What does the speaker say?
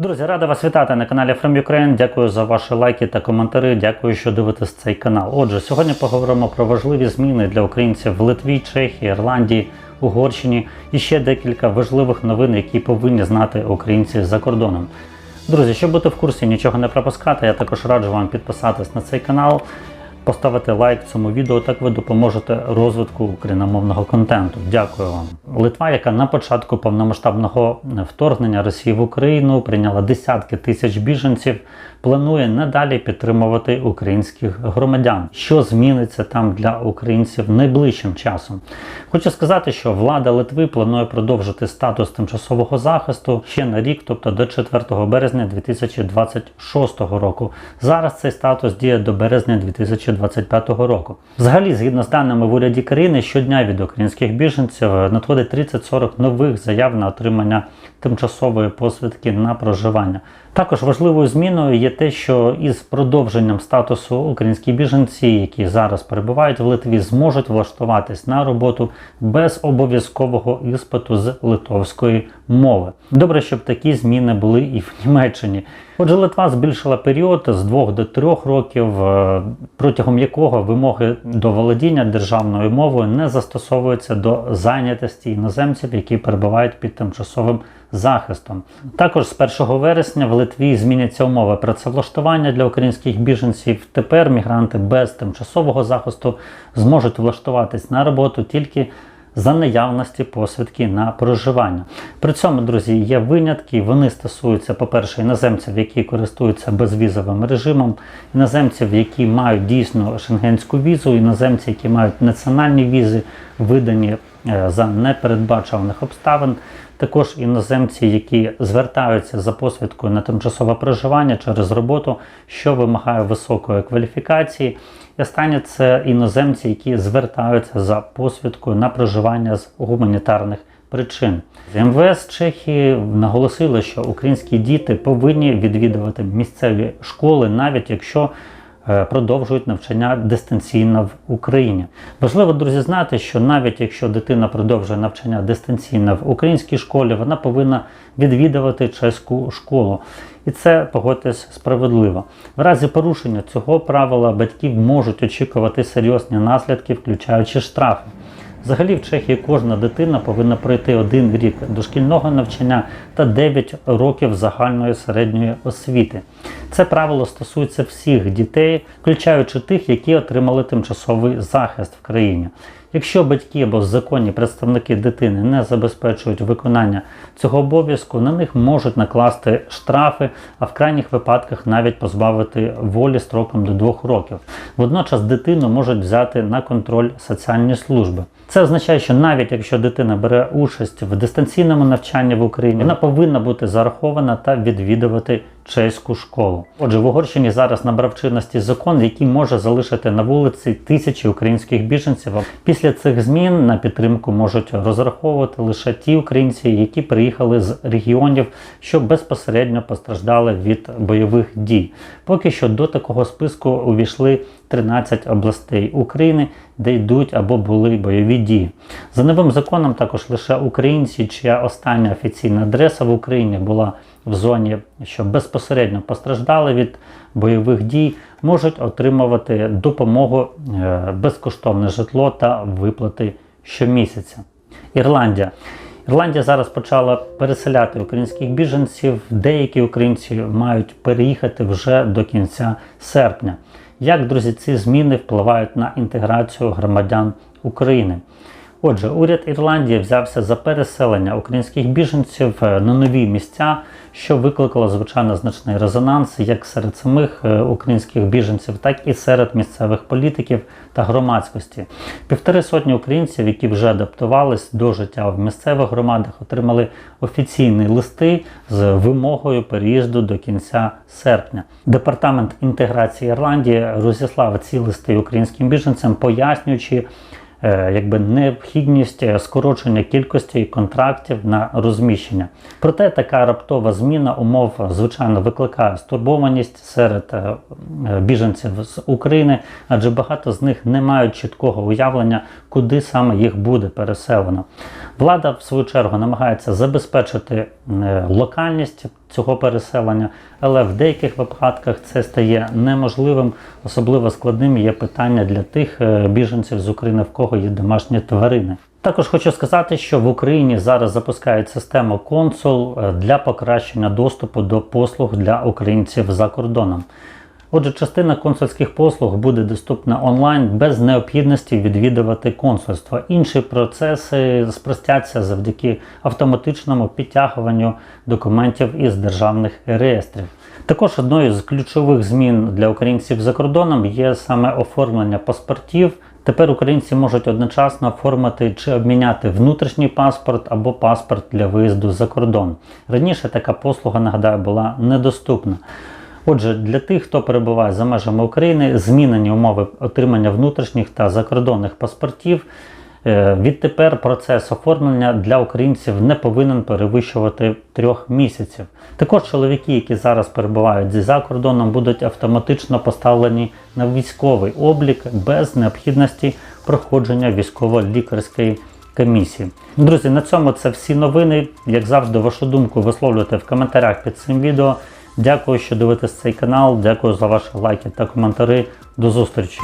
Друзі, рада вас вітати на каналі From Ukraine. Дякую за ваші лайки та коментарі. Дякую, що дивитесь цей канал. Отже, сьогодні поговоримо про важливі зміни для українців в Литві, Чехії, Ірландії, Угорщині і ще декілька важливих новин, які повинні знати українці за кордоном. Друзі, щоб бути в курсі, нічого не пропускати, я також раджу вам підписатись на цей канал, поставити лайк цьому відео, так ви допоможете розвитку україномовного контенту. Дякую вам. Литва, яка на початку повномасштабного вторгнення Росії в Україну прийняла десятки тисяч біженців, планує надалі підтримувати українських громадян. Що зміниться там для українців найближчим часом? Хочу сказати, що влада Литви планує продовжити статус тимчасового захисту ще на рік, тобто до 4 березня 2026 року. Зараз цей статус діє до березня 2025 року. Взагалі, згідно з даними в уряді країни, щодня від українських біженців надходить 30-40 нових заяв на отримання тимчасової посвідки на проживання. Також важливою зміною є те, що із продовженням статусу українські біженці, які зараз перебувають в Литві, зможуть влаштуватись на роботу без обов'язкового іспиту з литовської мови. Добре, щоб такі зміни були і в Німеччині. Отже, Литва збільшила період з 2 до 3 років, е, протягом якого вимоги до володіння державною мовою не застосовуються до зайнятості іноземців, які перебувають під тимчасовим захистом. Також з 1 вересня в Литві зміняться умови працевлаштування для українських біженців. Тепер мігранти без тимчасового захисту зможуть влаштуватись на роботу тільки за наявності посвідки на проживання. При цьому, друзі, є винятки. Вони стосуються, по-перше, іноземців, які користуються безвізовим режимом, іноземців, які мають дійсно шенгенську візу, іноземці, які мають національні візи, видані е, за непередбачуваних обставин. Також іноземці, які звертаються за посвідкою на тимчасове проживання через роботу, що вимагає високої кваліфікації. І останнє це іноземці, які звертаються за посвідкою на проживання з гуманітарних причин. МВС Чехії наголосили, що українські діти повинні відвідувати місцеві школи, навіть якщо продовжують навчання дистанційно в Україні. Важливо, друзі, знати, що навіть якщо дитина продовжує навчання дистанційно в українській школі, вона повинна відвідувати чеську школу. І це погодьтесь справедливо. В разі порушення цього правила батьків можуть очікувати серйозні наслідки, включаючи штрафи. Взагалі в Чехії кожна дитина повинна пройти один рік дошкільного навчання та 9 років загальної середньої освіти. Це правило стосується всіх дітей, включаючи тих, які отримали тимчасовий захист в країні. Якщо батьки або законні представники дитини не забезпечують виконання цього обов'язку, на них можуть накласти штрафи, а в крайніх випадках навіть позбавити волі строком до двох років. Водночас дитину можуть взяти на контроль соціальні служби. Це означає, що навіть якщо дитина бере участь в дистанційному навчанні в Україні, вона повинна бути зарахована та відвідувати чеську школу. Отже, в Угорщині зараз набрав чинності закон, який може залишити на вулиці тисячі українських біженців. Після цих змін на підтримку можуть розраховувати лише ті українці, які приїхали з регіонів, що безпосередньо постраждали від бойових дій. Поки що до такого списку увійшли 13 областей України, де йдуть або були бойові дії. За новим законом також лише українці, чия остання офіційна адреса в Україні була в зоні, що безпосередньо постраждали від бойових дій, можуть отримувати допомогу, е, безкоштовне житло та виплати щомісяця. Ірландія. Ірландія зараз почала переселяти українських біженців. Деякі українці мають переїхати вже до кінця серпня. Як, друзі, ці зміни впливають на інтеграцію громадян України? Отже, уряд Ірландії взявся за переселення українських біженців е, на нові місця, що викликало звичайно значний резонанс як серед самих е, українських біженців, так і серед місцевих політиків та громадськості. Півтори сотні українців, які вже адаптувались до життя в місцевих громадах, отримали офіційні листи з вимогою переїзду до кінця серпня. Департамент інтеграції Ірландії розіслав ці листи українським біженцям, пояснюючи. Е, якби необхідність е, скорочення кількості контрактів на розміщення. Проте така раптова зміна умов, звичайно, викликає стурбованість серед е, біженців з України, адже багато з них не мають чіткого уявлення, куди саме їх буде переселено. Влада, в свою чергу, намагається забезпечити локальність цього переселення, але в деяких випадках це стає неможливим. Особливо складним є питання для тих е, біженців з України, в кого є домашні тварини. Також хочу сказати, що в Україні зараз запускають систему консул е, для покращення доступу до послуг для українців за кордоном. Отже, частина консульських послуг буде доступна онлайн без необхідності відвідувати консульство. Інші процеси спростяться завдяки автоматичному підтягуванню документів із державних реєстрів. Також одною з ключових змін для українців за кордоном є саме оформлення паспортів. Тепер українці можуть одночасно оформити чи обміняти внутрішній паспорт або паспорт для виїзду за кордон. Раніше така послуга, нагадаю, була недоступна. Отже, для тих, хто перебуває за межами України, змінені умови отримання внутрішніх та закордонних паспортів. Е, Відтепер процес оформлення для українців не повинен перевищувати трьох місяців. Також чоловіки, які зараз перебувають за кордоном, будуть автоматично поставлені на військовий облік без необхідності проходження військово-лікарської комісії. Друзі, на цьому це всі новини. Як завжди, вашу думку висловлюйте в коментарях під цим відео. Дякую, що дивитесь цей канал. Дякую за ваші лайки та коментарі. До зустрічі!